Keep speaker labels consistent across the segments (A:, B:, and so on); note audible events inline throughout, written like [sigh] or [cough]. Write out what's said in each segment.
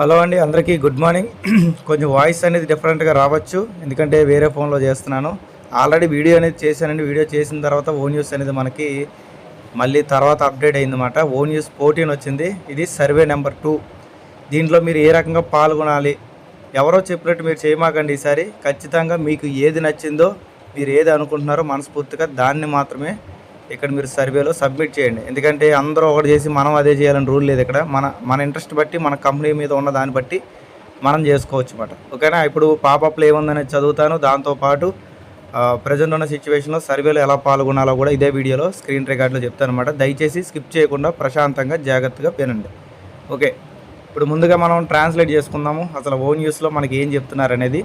A: Hello అండి అందరికీ good morning. [clears throat] కొంచెం వాయిస్ అనేది డిఫరెంట్గా రావచ్చు. ఎందుకంటే వేరే ఫోన్లో చేస్తున్నాను. ఆల్రెడీ వీడియో అనేది చేశానండి. వీడియో చేసిన తర్వాత ఓ న్యూస్ అనేది మనకి మళ్ళీ తర్వాత అప్డేట్ అయిందన్నమాట. ఓ న్యూస్ ఫోర్టీన్ వచ్చింది. ఇది సర్వే నెంబర్ టూ దీంట్లో మీరు ఏ రకంగా పాల్గొనాలి? ఎవరో చెప్పినట్టు మీరు చేయమాకండి ఈసారి. ఖచ్చితంగా మీకు ఏది నచ్చిందో మీరు ఏది అనుకుంటున్నారో మనస్ఫూర్తిగా దాన్ని మాత్రమే ఇక్కడ మీరు సర్వేలో సబ్మిట్ చేయండి. ఎందుకంటే అందరూ ఒకటి చేసి మనం అదే చేయాలని రూల్ లేదు ఇక్కడ. మన మన ఇంట్రెస్ట్ బట్టి మన కంపెనీ మీద ఉన్న దాన్ని బట్టి మనం చేసుకోవచ్చు అనమాట ఓకేనా? ఇప్పుడు పాపప్లు ఏముందనేది చదువుతాను. దాంతోపాటు ప్రజెంట్ ఉన్న సిచ్యువేషన్లో సర్వేలో ఎలా పాల్గొనాలో కూడా ఇదే వీడియోలో స్క్రీన్ రికార్డులో చెప్తాను అనమాట దయచేసి స్కిప్ చేయకుండా ప్రశాంతంగా జాగ్రత్తగా వినండి. ఓకే. ఇప్పుడు ముందుగా మనం ట్రాన్స్లేట్ చేసుకుందాము. అసలు ఓ న్యూస్లో మనకి ఏం చెప్తున్నారు అనేది.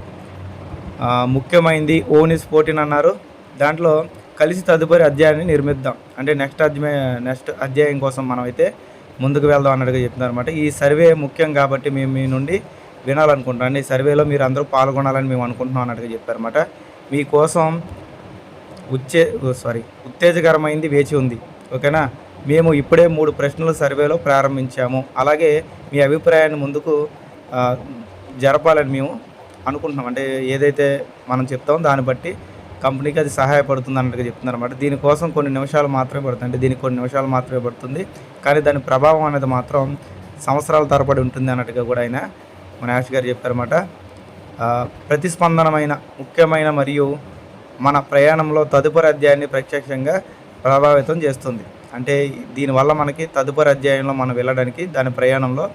A: ముఖ్యమైనది ఓ న్యూస్ ఫోర్టీన్ అన్నారు. దాంట్లో కలిసి తదుపరి అధ్యాయాన్ని నిర్మిద్దాం. అంటే నెక్స్ట్ అధ్యాయ నెక్స్ట్ అధ్యాయం కోసం మనం అయితే ముందుకు వెళ్దాం అన్నట్టుగా చెప్తున్నారు అనమాట ఈ సర్వే ముఖ్యం కాబట్టి మేము మీ నుండి వినాలనుకుంటున్నాం. ఈ సర్వేలో మీరు అందరూ పాల్గొనాలని మేము అనుకుంటున్నాం అన్నట్టుగా చెప్పారన్నమాట. మీకోసం ఉచ్చే సారీ ఉత్తేజకరమైంది వేచి ఉంది. ఓకేనా? మేము ఇప్పుడే మూడు ప్రశ్నల సర్వేలో ప్రారంభించాము. అలాగే మీ అభిప్రాయాన్ని ముందుకు జరపాలని మేము అనుకుంటున్నాం. అంటే ఏదైతే మనం చెప్తామో దాన్ని బట్టి కంపెనీకి అది సహాయపడుతుంది అన్నట్టుగా చెప్తున్నారు అనమాట దీనికోసం కొన్ని నిమిషాలు మాత్రమే పడుతుంది. అంటే దీనికి కొన్ని నిమిషాలు మాత్రమే పడుతుంది. కానీ దాని ప్రభావం అనేది మాత్రం సంవత్సరాల తరబడి ఉంటుంది అన్నట్టుగా కూడా ఆయన మన యాష్ గారు చెప్పారన్నమాట. ప్రతిస్పందనమైన ముఖ్యమైన మరియు మన ప్రయాణంలో తదుపరి అధ్యాయాన్ని ప్రత్యక్షంగా ప్రభావితం చేస్తుంది. అంటే దీనివల్ల మనకి తదుపరి అధ్యాయంలో మనం వెళ్ళడానికి దాని ప్రయాణంలో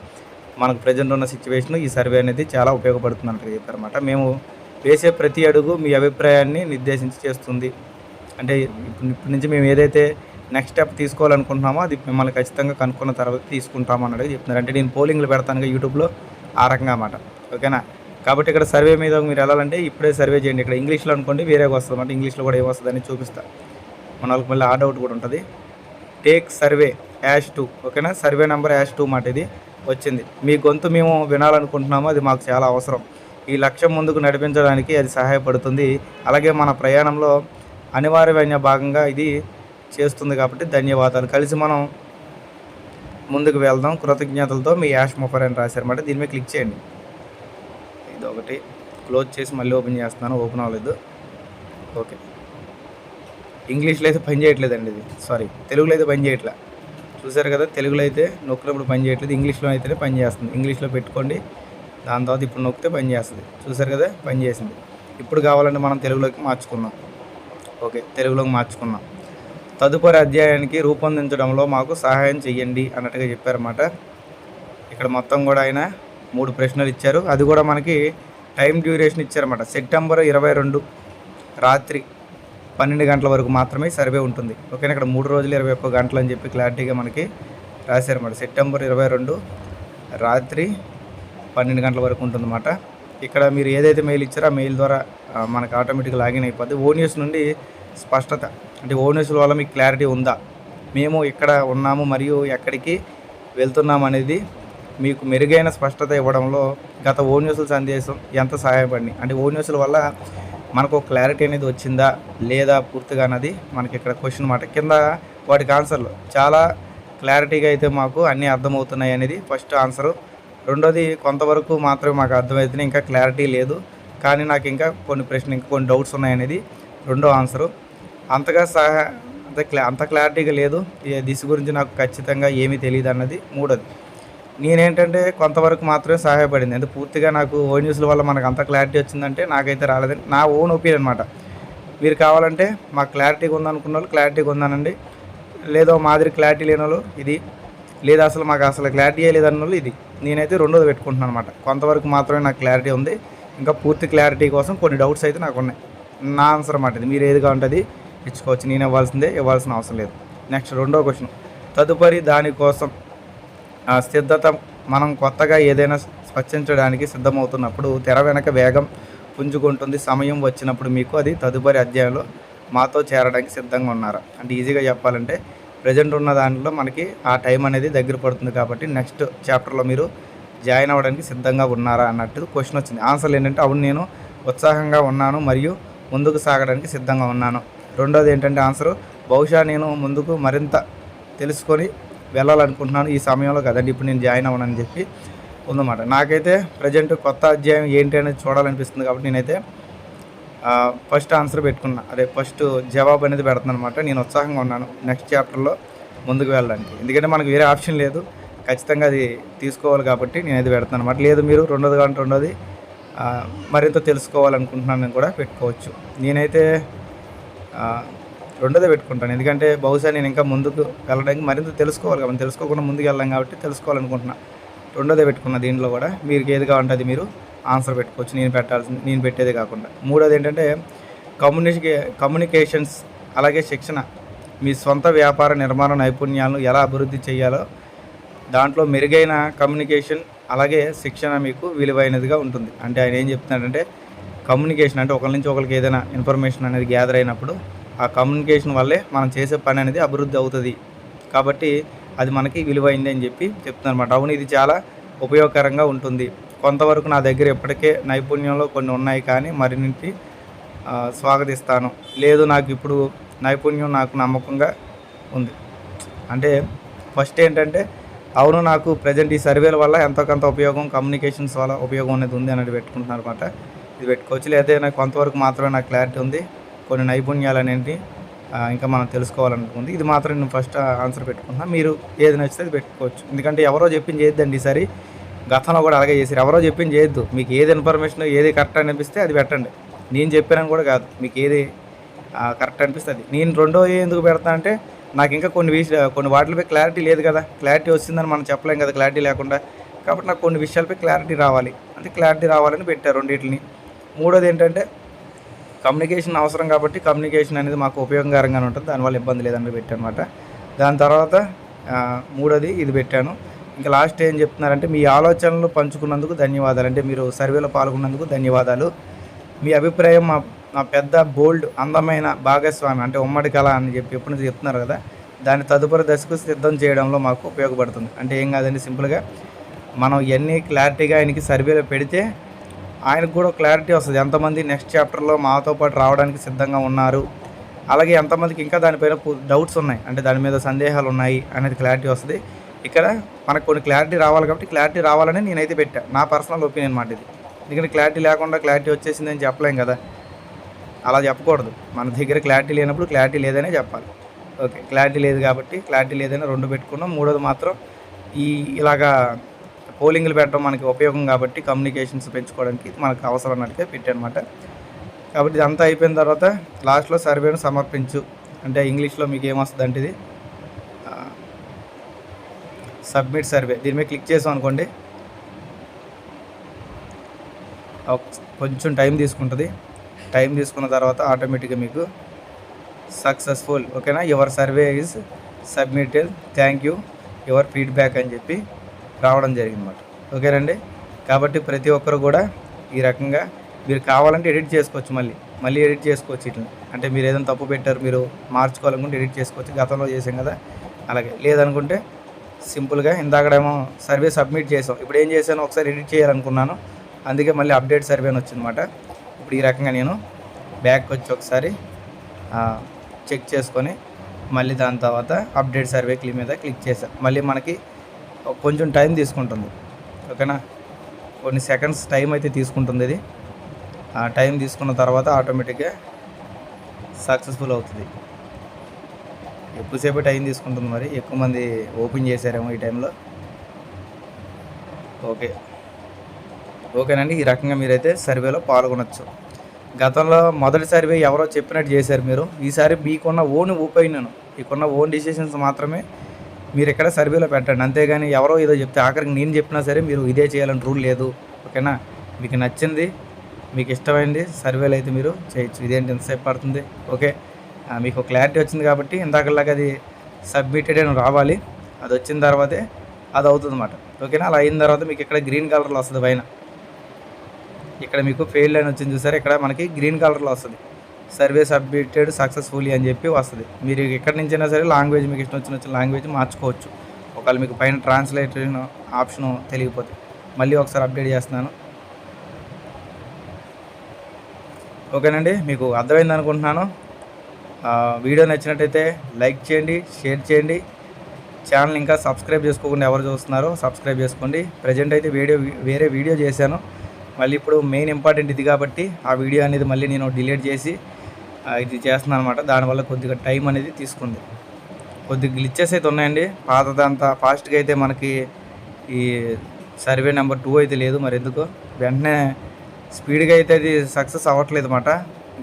A: మనకు ప్రజెంట్ ఉన్న సిచ్యువేషన్ ఈ సర్వే అనేది చాలా ఉపయోగపడుతుంది అన్నట్టుగా చెప్పారన్నమాట. మేము వేసే ప్రతి అడుగు మీ అభిప్రాయాన్ని నిర్దేశించి చేస్తుంది. అంటే ఇప్పుడు ఇప్పటి నుంచి మేము ఏదైతే నెక్స్ట్ స్టెప్ తీసుకోవాలనుకుంటున్నామో అది మిమ్మల్ని ఖచ్చితంగా కనుక్కున్న తర్వాత తీసుకుంటాం అన్నట్టుగా చెప్తున్నారు. అంటే నేను పోలింగ్లు పెడతాను యూట్యూబ్లో ఆ రకంగా అన్నమాట. ఓకేనా? కాబట్టి ఇక్కడ సర్వే మీద మీరు వెళ్ళాలంటే ఇప్పుడే సర్వే చేయండి. ఇక్కడ ఇంగ్లీష్లో అనుకోండి వేరేగా వస్తుంది అంటే ఇంగ్లీష్లో కూడా ఏమొస్తుందని చూపిస్తా. మన వాళ్ళకి మళ్ళీ ఆ డౌట్ కూడా ఉంటుంది. టేక్ సర్వే యాష్ టూ ఓకేనా? సర్వే నెంబర్ యాష్ టూ మాట ఇది. వచ్చింది. మీ గొంతు మేము వినాలనుకుంటున్నామో అది మాకు చాలా అవసరం. ఈ లక్ష్యం ముందుకు నడిపించడానికి అది సహాయపడుతుంది. అలాగే మన ప్రయాణంలో అనివార్యమైన భాగంగా ఇది చేస్తుంది కాబట్టి ధన్యవాదాలు. కలిసి మనం ముందుకు వెళ్దాం. కృతజ్ఞతలతో మీ యాష్ మొఫర్ అని రాశారన్నమాట. దీని మీద క్లిక్ చేయండి. ఇది ఒకటి క్లోజ్ చేసి మళ్ళీ ఓపెన్ చేస్తున్నాను. ఓపెన్ అవ్వలేదు. ఓకే. ఇంగ్లీష్లో అయితే పని చేయట్లేదండి ఇది. సారీ. తెలుగులో అయితే పని చేయట్లే. చూసారు కదా తెలుగులో అయితే నొక్కినప్పుడు పని చేయట్లేదు. ఇంగ్లీష్లో అయితేనే పని చేస్తుంది. ఇంగ్లీష్లో పెట్టుకోండి. దాని తర్వాత ఇప్పుడు నొక్కితే పని చేస్తుంది. చూసారు కదా? పని చేసింది. ఇప్పుడు కావాలంటే మనం తెలుగులోకి మార్చుకుందాం. ఓకే తెలుగులోకి మార్చుకున్నాం తదుపరి అధ్యాయానికి రూపొందించడంలో మాకు సహాయం చెయ్యండి అన్నట్టుగా చెప్పారన్నమాట. ఇక్కడ మొత్తం కూడా ఆయన మూడు ప్రశ్నలు ఇచ్చారు. అది కూడా మనకి టైం డ్యూరేషన్ ఇచ్చారన్నమాట. సెప్టెంబర్ ఇరవై రెండు రాత్రి పన్నెండు గంటల వరకు మాత్రమే సర్వే ఉంటుంది. ఓకేనా? ఇక్కడ మూడు రోజులు ఇరవై ఒక్క గంటలు అని చెప్పి క్లారిటీగా మనకి రాశారన్నమాట. సెప్టెంబర్ ఇరవై రెండు రాత్రి పన్నెండు గంటల వరకు ఉంటుందన్నమాట. ఇక్కడ మీరు ఏదైతే మెయిల్ ఇచ్చారో ఆ మెయిల్ ద్వారా మనకు ఆటోమేటిక్గా లాగిన్ అయిపోద్ది. ఓ నుండి స్పష్టత అంటే ఓ వల్ల మీకు క్లారిటీ ఉందా? మేము ఇక్కడ ఉన్నాము మరియు ఎక్కడికి వెళ్తున్నాం అనేది మీకు మెరుగైన స్పష్టత ఇవ్వడంలో గత ఓ సందేశం ఎంత సహాయపడింది? అంటే ఓ వల్ల మనకు క్లారిటీ అనేది వచ్చిందా? లేదా పూర్తిగా అన్నది మనకి ఇక్కడ క్వశ్చన్ మాట. కింద వాటికి ఆన్సర్లు చాలా క్లారిటీగా అయితే మాకు అన్నీ అర్థమవుతున్నాయి అనేది ఫస్ట్ ఆన్సరు రెండోది కొంతవరకు మాత్రమే మాకు అర్థమవుతుంది ఇంకా క్లారిటీ లేదు. కానీ నాకు ఇంకా కొన్ని ప్రశ్నలు ఇంకా కొన్ని డౌట్స్ ఉన్నాయనేది రెండో ఆన్సరు అంతగా సహా అంత క్లా అంత క్లారిటీగా లేదు. దిశ గురించి నాకు ఖచ్చితంగా ఏమీ తెలియదు అన్నది మూడోది. నేనేంటంటే కొంతవరకు మాత్రమే సహాయపడింది. అంటే పూర్తిగా నాకు ఓ న్యూస్ల వల్ల మనకు అంత క్లారిటీ వచ్చిందంటే నాకైతే రాలేదని నా ఓన్ ఒపీనియన్ అనమాట మీరు కావాలంటే మాకు క్లారిటీగా ఉందనుకున్న వాళ్ళు క్లారిటీగా ఉందనండి. లేదో మాదిరి క్లారిటీ లేని వాళ్ళు ఇది లేదా అసలు మాకు అసలు క్లారిటీ లేదన్న వాళ్ళు ఇది. నేనైతే రెండోది పెట్టుకుంటున్నాను అనమాట కొంతవరకు మాత్రమే నాకు క్లారిటీ ఉంది. ఇంకా పూర్తి క్లారిటీ కోసం కొన్ని డౌట్స్ అయితే నాకు ఉన్నాయి. నా ఆన్సర్ అన్నమాట ఇది. మీరు ఏదిగా ఉంటుంది ఇచ్చుకోవచ్చు. నేను ఇవ్వాల్సిందే ఇవ్వాల్సిన అవసరం లేదు. నెక్స్ట్ రెండో క్వశ్చన్ తదుపరి దానికోసం ఆ సిద్ధత మనం కొత్తగా ఏదైనా స్పర్శించడానికి సిద్ధమవుతున్నప్పుడు తెర వెనక వేగం పుంజుకుంటుంది సమయం వచ్చినప్పుడు మీకు అది తదుపరి అధ్యాయంలో మాతో చేరడానికి సిద్ధంగా ఉన్నారా? అంటే ఈజీగా చెప్పాలంటే ప్రజెంట్ ఉన్న దాంట్లో మనకి ఆ టైం అనేది దగ్గర పడుతుంది కాబట్టి నెక్స్ట్ చాప్టర్లో మీరు జాయిన్ అవ్వడానికి సిద్ధంగా ఉన్నారా అన్నట్టు క్వశ్చన్ వచ్చింది. ఆన్సర్ ఏంటంటే అవును నేను ఉత్సాహంగా ఉన్నాను మరియు ముందుకు సాగడానికి సిద్ధంగా ఉన్నాను. రెండోది ఏంటంటే ఆన్సర్ బహుశా నేను ముందుకు మరింత తెలుసుకొని వెళ్ళాలనుకుంటున్నాను ఈ సమయంలో కదండి ఇప్పుడు నేను జాయిన్ అవ్వనని చెప్పి ఉందన్నమాట. నాకైతే ప్రజెంట్ కొత్త అధ్యాయం ఏంటి అనేది చూడాలనిపిస్తుంది కాబట్టి నేనైతే ఫస్ట్ ఆన్సర్ పెట్టుకున్నా. అదే ఫస్ట్ జవాబు అనేది పెడుతున్నాను అనమాట నేను ఉత్సాహంగా ఉన్నాను. నెక్స్ట్ చాప్టర్లో ముందుకు వెళ్ళడానికి. ఎందుకంటే మనకు వేరే ఆప్షన్ లేదు. ఖచ్చితంగా అది తీసుకోవాలి కాబట్టి నేను అది పెడతాను అనమాట లేదు మీరు రెండోది కానీ రెండోది మరింత తెలుసుకోవాలనుకుంటున్నాను కూడా పెట్టుకోవచ్చు. నేనైతే రెండోదే పెట్టుకుంటాను. ఎందుకంటే బహుశా నేను ఇంకా ముందుకు వెళ్ళడానికి మరింత తెలుసుకోవాలి కాబట్టి తెలుసుకోకుండా ముందుకు వెళ్ళాం కాబట్టి తెలుసుకోవాలనుకుంటున్నా. రెండోదే పెట్టుకున్న దీంట్లో కూడా. మీరు ఏది కావాలంటే అది మీరు ఆన్సర్ పెట్టుకోవచ్చు. నేను పెట్టాల్సింది నేను పెట్టేదే కాకుండా. మూడోది ఏంటంటే కమ్యూనికే కమ్యూనికేషన్స్ అలాగే శిక్షణ. మీ సొంత వ్యాపార నిర్మాణ నైపుణ్యాలను ఎలా అభివృద్ధి చేయాలో దాంట్లో మెరుగైన కమ్యూనికేషన్ అలాగే శిక్షణ మీకు విలువైనదిగా ఉంటుంది. అంటే ఆయన ఏం చెప్తున్నాడంటే కమ్యూనికేషన్ అంటే ఒకరి నుంచి ఒకరికి ఏదైనా ఇన్ఫర్మేషన్ అనేది గ్యాదర్ అయినప్పుడు ఆ కమ్యూనికేషన్ వల్లే మనం చేసే పని అనేది అభివృద్ధి అవుతుంది. కాబట్టి అది మనకి విలువైంది అని చెప్పి చెప్తున్నారు అనమాట అవును ఇది చాలా ఉపయోగకరంగా ఉంటుంది. కొంతవరకు నా దగ్గర ఇప్పటికే నైపుణ్యంలో కొన్ని ఉన్నాయి కానీ మరిన్నింటి స్వాగతిస్తాను. లేదు నాకు ఇప్పుడు నైపుణ్యం నాకు నమ్మకంగా ఉంది. అంటే ఫస్ట్ ఏంటంటే అవును నాకు ప్రజెంట్ ఈ సర్వేల వల్ల ఎంతో కొంత ఉపయోగం కమ్యూనికేషన్స్ వల్ల ఉపయోగం అనేది ఉంది అనేది పెట్టుకుంటున్నాను అనమాట ఇది పెట్టుకోవచ్చు. లేదా నాకు కొంతవరకు మాత్రమే నాకు క్లారిటీ ఉంది. కొన్ని నైపుణ్యాలు అనేవి ఇంకా మనం తెలుసుకోవాలనుకుంది. ఇది మాత్రం నేను ఫస్ట్ ఆన్సర్ పెట్టుకుంటున్నాను మీరు ఏది నచ్చితే అది పెట్టుకోవచ్చు. ఎందుకంటే ఎవరో చెప్పింది చేయొద్దండి ఈసారి గతంలో కూడా అలాగే చేశారు. ఎవరో చెప్పింది చేయొద్దు. మీకు ఏది ఇన్ఫర్మేషన్ ఏది కరెక్ట్ అనిపిస్తే అది పెట్టండి. నేను చెప్పానని కూడా కాదు. మీకు ఏది కరెక్ట్ అనిపిస్తే అది. నేను రెండో ఎందుకు పెడతా అంటే నాకు ఇంకా కొన్ని విషయ కొన్ని వాటిపై క్లారిటీ లేదు కదా. క్లారిటీ వచ్చిందని మనం చెప్పలేం కదా క్లారిటీ లేకుండా. కాబట్టి నాకు కొన్ని విషయాలపై క్లారిటీ రావాలి. అంటే క్లారిటీ రావాలని పెట్టారు రెండింటిని. మూడోది ఏంటంటే కమ్యూనికేషన్ అవసరం కాబట్టి కమ్యూనికేషన్ అనేది మాకు ఉపయోగకరంగానే ఉంటుంది. దానివల్ల ఇబ్బంది లేదని పెట్టాను అనమాట దాని తర్వాత మూడోది ఇది పెట్టాను. ఇంకా లాస్ట్ ఏం చెప్తున్నారంటే మీ ఆలోచనలు పంచుకున్నందుకు ధన్యవాదాలు. అంటే మీరు సర్వేలో పాల్గొన్నందుకు ధన్యవాదాలు. మీ అభిప్రాయం మా మా పెద్ద బోల్డ్ అందమైన భాగస్వామి అంటే ఉమ్మడి కళ అని చెప్పి ఎప్పటి నుంచి చెప్తున్నారు కదా దాని తదుపరి దశకు సిద్ధం చేయడంలో మాకు ఉపయోగపడుతుంది. అంటే ఏం కాదండి సింపుల్గా మనం ఇవన్నీ క్లారిటీగా ఆయనకి సర్వేలో పెడితే ఆయనకు కూడా క్లారిటీ వస్తుంది. ఎంతమంది నెక్స్ట్ చాప్టర్లో మాతో పాటు రావడానికి సిద్ధంగా ఉన్నారు. అలాగే ఎంతమందికి ఇంకా దానిపైన డౌట్స్ ఉన్నాయి. అంటే దాని మీద సందేహాలు ఉన్నాయి అనేది క్లారిటీ వస్తుంది. ఇక్కడ మనకు కొన్ని క్లారిటీ రావాలి కాబట్టి క్లారిటీ రావాలని నేనైతే పెట్టా. నా పర్సనల్ ఒపీనియన్ మాట ఇది. ఎందుకంటే క్లారిటీ లేకుండా క్లారిటీ వచ్చేసింది అని చెప్పలేం కదా. అలా చెప్పకూడదు. మన దగ్గర క్లారిటీ లేనప్పుడు క్లారిటీ లేదనే చెప్పాలి. ఓకే క్లారిటీ లేదు కాబట్టి క్లారిటీ లేదని రెండు పెట్టుకున్నాం. మూడోది మాత్రం ఈ ఇలాగా పోలింగ్లు పెట్టడం మనకి ఉపయోగం కాబట్టి కమ్యూనికేషన్స్ పెంచుకోవడానికి మనకు అవసరం అన్నట్టుగా పెట్టానమాట. కాబట్టి ఇదంతా అయిపోయిన తర్వాత లాస్ట్లో సర్వేను సమర్పించు. అంటే ఇంగ్లీష్లో మీకు ఏమొస్తుంది అంటే ఇది? Submit survey. దీని మీద క్లిక్ చేసాం అనుకోండి. కొంచెం టైం తీసుకుంటుంది. టైం తీసుకున్న తర్వాత ఆటోమేటిక్గా మీకు సక్సెస్ఫుల్. ఓకేనా? Your survey is submitted. Thank you. Your feedback అని చెప్పి రావడం జరిగిందన్నమాట. ఓకేనండి? కాబట్టి ప్రతి ఒక్కరు కూడా ఈ రకంగా మీరు కావాలంటే ఎడిట్ చేసుకోవచ్చు మళ్ళీ. మళ్ళీ ఎడిట్ చేసుకోవచ్చు ఇట్లా అంటే మీరు ఏదైనా తప్పు పెట్టారు మీరు మార్చుకోవాలనుకుంటే ఎడిట్ చేసుకోవచ్చు. గతంలో చేసాం కదా. అలాగే. లేదనుకుంటే సింపుల్గా ఇందాకడేమో సర్వే సబ్మిట్ చేసాం. ఇప్పుడు ఏం చేశాను ఒకసారి ఎడిట్ చేయాలనుకున్నాను. అందుకే మళ్ళీ అప్డేట్ సర్వే అని వచ్చిందన్నమాట. ఇప్పుడు ఈ రకంగా నేను బ్యాక్ వచ్చి ఒకసారి చెక్ చేసుకొని మళ్ళీ దాని తర్వాత అప్డేట్ సర్వే క్లీ మీద క్లిక్ చేసాం మళ్ళీ మనకి కొంచెం టైం తీసుకుంటుంది. ఓకేనా? కొన్ని సెకండ్స్ టైం అయితే తీసుకుంటుంది ఇది. ఆ టైం తీసుకున్న తర్వాత ఆటోమేటిక్గా సక్సెస్ఫుల్ అవుతుంది. ఎక్కువసేపు టైం తీసుకుంటుంది మరి. ఎక్కువ మంది ఓపెన్ చేశారేమో ఈ టైంలో. ఓకే. ఓకేనండి. ఈ రకంగా మీరైతే సర్వేలో పాల్గొనొచ్చు. గతంలో మొదటి సర్వే ఎవరో చెప్పినట్టు చేశారు మీరు. ఈసారి మీకున్న ఓన్ ఓపెయిన్ మీకున్న ఓన్ డిసిషన్స్ మాత్రమే మీరు ఇక్కడ సర్వేలో పెట్టండి. అంతేగాని ఎవరో ఏదో చెప్తే ఆఖరికి నేను చెప్పినా సరే మీరు ఇదే చేయాలని రూల్ లేదు. ఓకేనా? మీకు నచ్చింది మీకు ఇష్టమైంది సర్వేలు అయితే మీరు చేయొచ్చు. ఇదేంటి ఎంతసేపు పడుతుంది? ఓకే. మీకు క్లారిటీ వచ్చింది కాబట్టి ఇందాకలాగా అది సబ్మిటెడ్ అని రావాలి. అది వచ్చిన తర్వాతే అది అవుతుంది అన్నమాట. ఓకేనా అలా అయిన తర్వాత మీకు ఇక్కడ గ్రీన్ కలర్లో వస్తుంది పైన. ఇక్కడ మీకు ఫెయిల్ అని వచ్చింది చూసారు? ఇక్కడ మనకి గ్రీన్ కలర్లో వస్తుంది. సర్వే సబ్మిటెడ్ సక్సెస్ఫుల్లీ అని చెప్పి వస్తుంది. మీరు ఎక్కడి నుంచైనా సరే లాంగ్వేజ్ మీకు ఇష్టం వచ్చిన వచ్చిన లాంగ్వేజ్ మార్చుకోవచ్చు. ఒకవేళ మీకు పైన ట్రాన్స్లేటర్ ఆప్షన్ తెలియకపోతే. మళ్ళీ ఒకసారి అప్డేట్ చేస్తున్నాను. ఓకేనండి మీకు అర్థమైంది అనుకుంటున్నాను. వీడియో నచ్చినట్టయితే లైక్ చేయండి షేర్ చేయండి. ఛానల్ ఇంకా సబ్స్క్రైబ్ చేసుకోకుండా ఎవరు చూస్తున్నారో సబ్స్క్రైబ్ చేసుకోండి. ప్రజెంట్ అయితే వీడియో వేరే వీడియో చేశాను. మళ్ళీ ఇప్పుడు మెయిన్ ఇంపార్టెంట్ ఇది కాబట్టి ఆ వీడియో అనేది మళ్ళీ నేను డిలీట్ చేసి ఇది చేస్తున్నాను అనమాట దానివల్ల కొద్దిగా టైం అనేది తీసుకుంది. కొద్దిగా గ్లిచెస్ అయితే ఉన్నాయండి. పాతదంతా ఫాస్ట్గా అయితే మనకి ఈ సర్వే నెంబర్ టూ అయితే లేదు మరి ఎందుకు. వెంటనే స్పీడ్గా అయితే అది సక్సెస్ అవ్వట్లేదు అన్నమాట.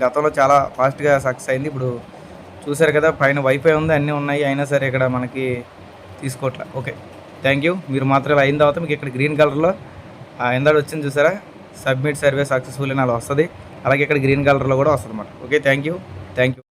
A: గతంలో చాలా ఫాస్ట్గా సక్సెస్ అయింది. ఇప్పుడు చూసారు కదా పైన వైఫై ఉంది అన్నీ ఉన్నాయి. అయినా సరే ఇక్కడ మనకి తీసుకోవట్లే ఓకే. థ్యాంక్ యూ మీరు మాత్రం అయిన తర్వాత మీకు ఇక్కడ గ్రీన్ కలర్లో ఎందాడు వచ్చింది చూసారా? సబ్మిట్ సర్వే సక్సెస్ఫుల్ అని అలా వస్తుంది. అలాగే ఇక్కడ గ్రీన్ కలర్లో కూడా వస్తుంది అన్నమాట okay thank you thank you